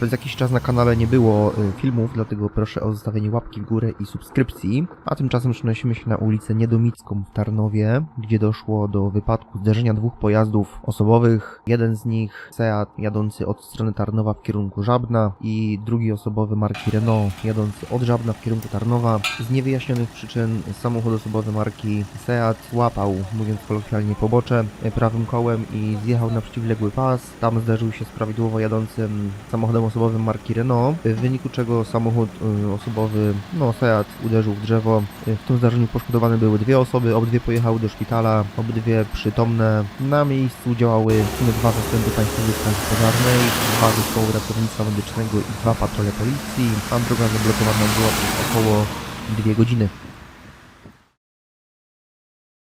Przez jakiś czas na kanale nie było y, filmów, dlatego proszę o zostawienie łapki w górę i subskrypcji. A tymczasem przenosimy się na ulicę Niedomicką w Tarnowie, gdzie doszło do wypadku zderzenia dwóch pojazdów osobowych. Jeden z nich Seat jadący od strony Tarnowa w kierunku Żabna i drugi osobowy marki Renault jadący od Żabna w kierunku Tarnowa. Z niewyjaśnionych przyczyn samochód osobowy marki Seat łapał, mówiąc kolokwialnie, pobocze y, prawym kołem i zjechał na przeciwległy pas. Tam zderzył się z prawidłowo jadącym samochodem osobowym marki Renault, w wyniku czego samochód y, osobowy, no Seat, uderzył w drzewo. Y, W tym zdarzeniu poszkodowane były dwie osoby, obydwie pojechały do szpitala, obydwie przytomne. Na miejscu działały dwa zastępy Państwowej Straży Pożarnej, dwa zespoły ratownictwa medycznego i dwa patrole policji, a droga zablokowana była przez około dwie godziny.